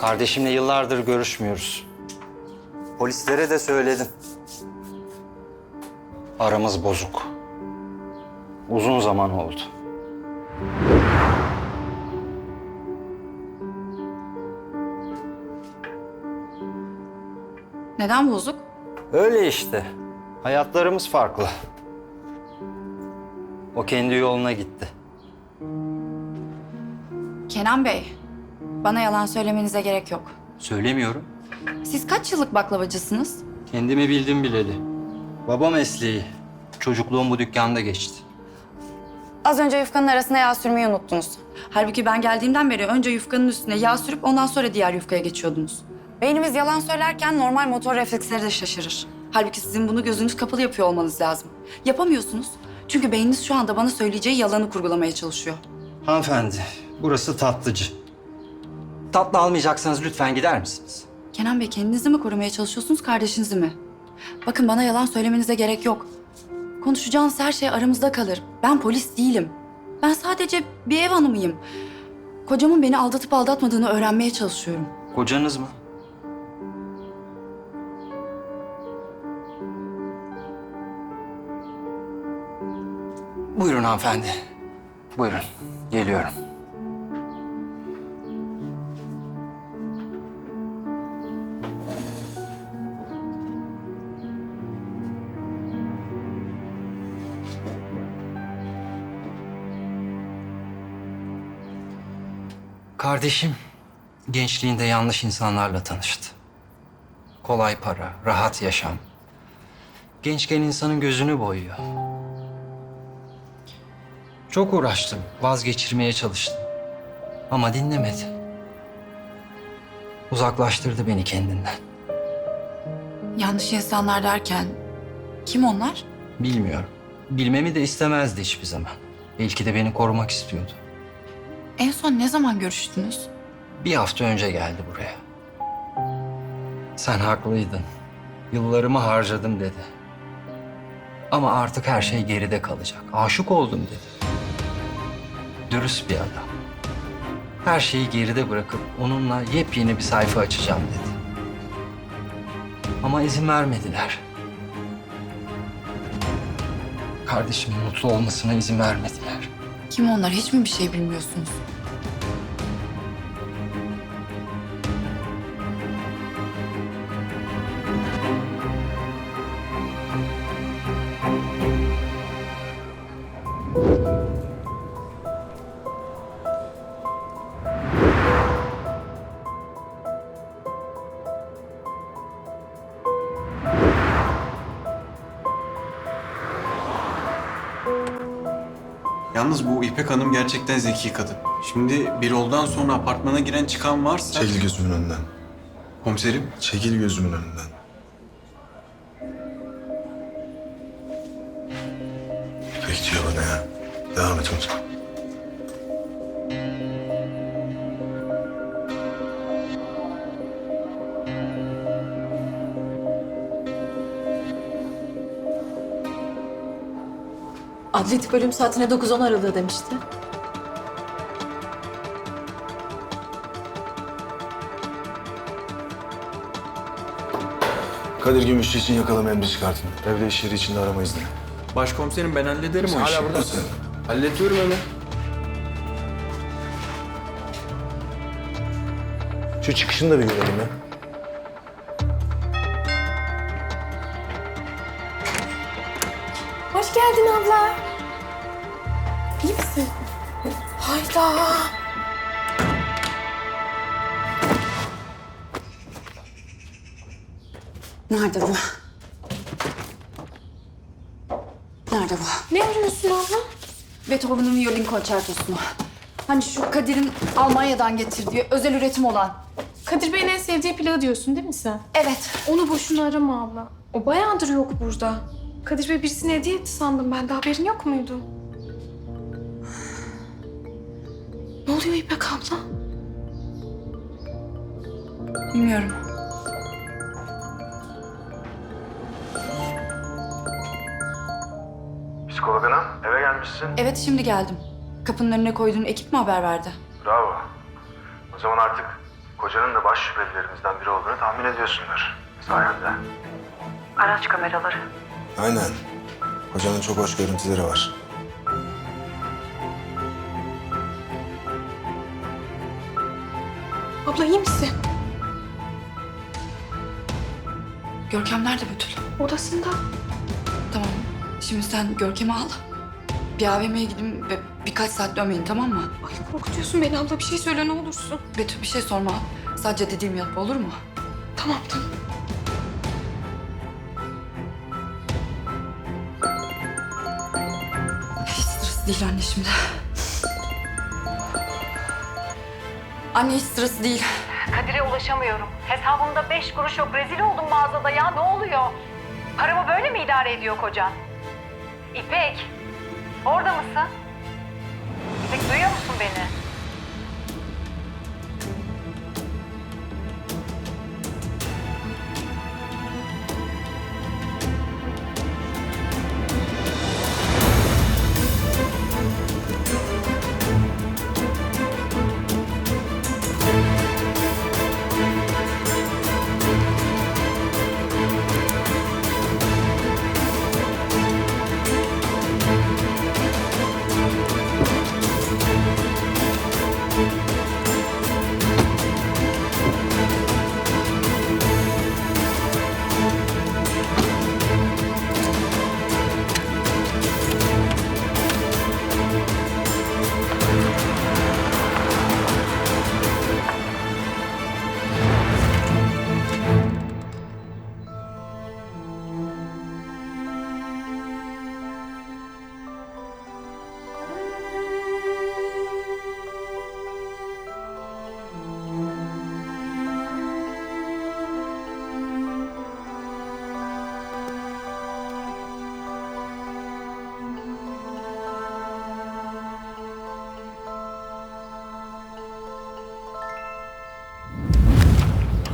Kardeşimle yıllardır görüşmüyoruz. Polislere de söyledim. Aramız bozuk. Uzun zaman oldu. Neden bozuk? Öyle işte. Hayatlarımız farklı. O kendi yoluna gitti. Kenan Bey, bana yalan söylemenize gerek yok. Söylemiyorum. Siz kaç yıllık baklavacısınız? Kendimi bildim bileli. Baba mesleği. Çocukluğum bu dükkanda geçti. Az önce yufkanın arasına yağ sürmeyi unuttunuz. Halbuki ben geldiğimden beri önce yufkanın üstüne yağ sürüp ondan sonra diğer yufkaya geçiyordunuz. Beynimiz yalan söylerken normal motor refleksleri de şaşırır. Halbuki sizin bunu gözünüz kapalı yapıyor olmanız lazım. Yapamıyorsunuz. Çünkü beyniniz şu anda bana söyleyeceği yalanı kurgulamaya çalışıyor. Hanımefendi, burası tatlıcı. Tatlı almayacaksanız lütfen gider misiniz? Kenan Bey kendinizi mi korumaya çalışıyorsunuz, kardeşinizi mi? Bakın bana yalan söylemenize gerek yok. Konuşacağınız her şey aramızda kalır. Ben polis değilim. Ben sadece bir ev hanımıyım. Kocamın beni aldatıp aldatmadığını öğrenmeye çalışıyorum. Kocanız mı? Buyurun hanımefendi. Buyurun. Geliyorum. Kardeşim gençliğinde yanlış insanlarla tanıştı. Kolay para, rahat yaşam. Gençken insanın gözünü boyuyor. Çok uğraştım, vazgeçirmeye çalıştım. Ama dinlemedi. Uzaklaştırdı beni kendinden. Yanlış insanlar derken kim onlar? Bilmiyorum. Bilmemi de istemezdi hiçbir zaman. Belki de beni korumak istiyordu. En son ne zaman görüştünüz? Bir hafta önce geldi buraya. Sen haklıydın. Yıllarımı harcadım dedi. Ama artık her şey geride kalacak. Aşık oldum dedi. Dürüst bir adam. Her şeyi geride bırakıp onunla yepyeni bir sayfa açacağım dedi. Ama izin vermediler. Kardeşimin mutlu olmasına izin vermediler. Kim onlar? Hiç mi bir şey bilmiyorsunuz? Yalnız bu İpek Hanım gerçekten zeki kadın. Şimdi bir oldan sonra apartmana giren çıkan varsa... Çekil gözümün önünden. Komiserim, Çekil gözümün önünden. İpek diyor bana ya. Devam et Umut. Adli tıp ölüm saatine 9-10 aralığı demişti. Kadir Gümüşçü için yakalama emri çıkartın. Evde iş yeri içinde arama izni. başkomiserim ben hallederim o işi. Hala buradasın. Hallediyorum hemen. Şu çıkışını da bir görelim ya. Hoş geldin abla. Hayda. Nerede bu? Nerede bu? Ne arıyorsun abla? Beethoven'ın violin konçertosunu. Hani şu Kadir'in Almanya'dan getirdiği özel üretim olan. Kadir Bey'in en sevdiği plağı diyorsun değil mi sen? Evet. Onu boşuna arama abla. O bayağıdır yok burada. Kadir Bey birisine hediye etti sandım ben de haberin yok muydu? Oluyor İpek abla? Bilmiyorum. Psikolog hanım eve gelmişsin. Evet şimdi geldim. Kapının önüne koyduğun ekip mi haber verdi? Bravo. O zaman artık Kocanın da baş şüphelilerimizden biri olduğunu tahmin ediyorsundur. Sayende. Araç kameraları. Aynen. Kocanın çok hoş görüntüleri var. Abla iyi misin? Görkem nerede Betül? Odasında. Tamam. Şimdi sen Görkem'i al. Bir AVM'ye gidin ve birkaç saat dönmeyin tamam mı? Ay korkutuyorsun beni abla. Bir şey söyle ne olursun. Betül bir şey sorma. Sadece dediğimi yap olur mu? Tamam tamam. Hiç sırası değil anne şimdi. Anne hiç sırası değil. Kadir'e ulaşamıyorum. Hesabımda beş kuruş yok. Rezil oldum mağazada ya. Ne oluyor? Paramı böyle mi idare ediyor kocan? İpek, orada mısın? İpek duyuyor musun beni?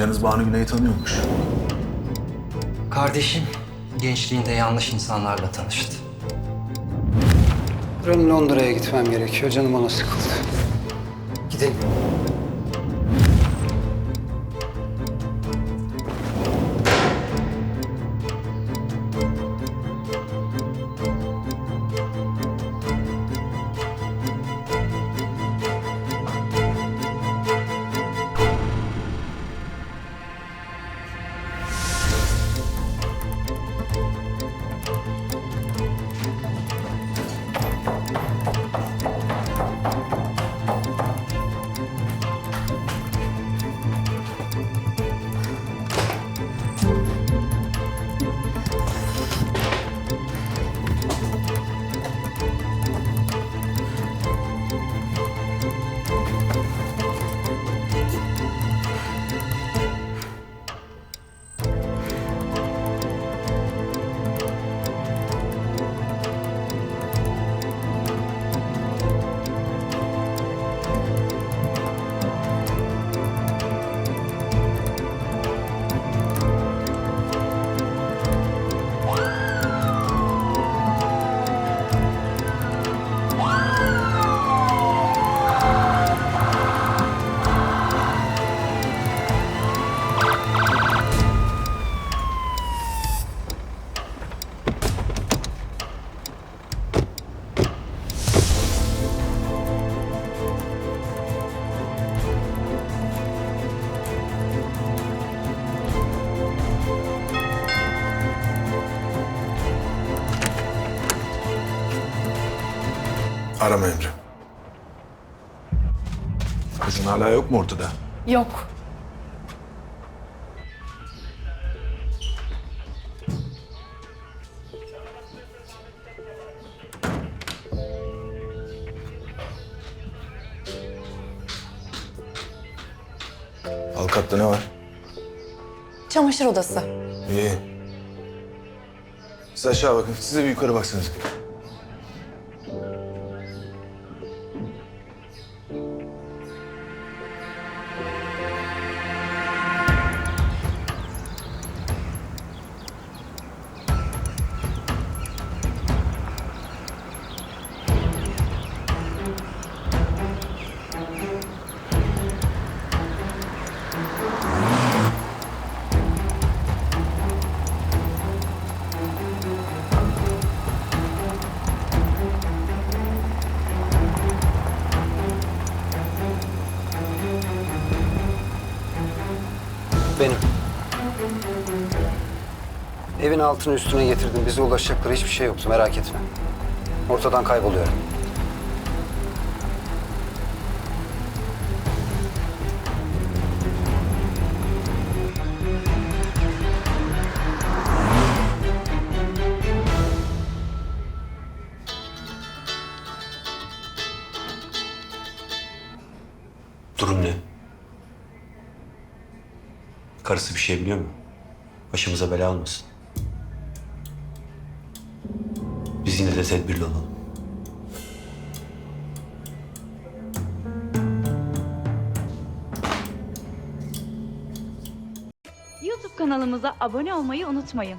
Kocanız Banu Güney'i tanıyormuş. Kardeşim gençliğinde yanlış insanlarla tanıştı. Yarın Londra'ya gitmem gerekiyor. Canım ona sıkıldı. Gidelim. Arama Emre. Kızın hala yok mu ortada? Yok. Alt katta ne var? Çamaşır odası. İyi. Siz aşağı bakın. Siz de bir yukarı baksanız. Evin altını üstüne getirdim. Bize ulaşacakları hiçbir şey yoktu merak etme. Ortadan kayboluyorum. Durum ne? Karısı bir şey biliyor mu? Başımıza bela olmasın. Yine de tedbirli olalım. YouTube kanalımıza abone olmayı unutmayın.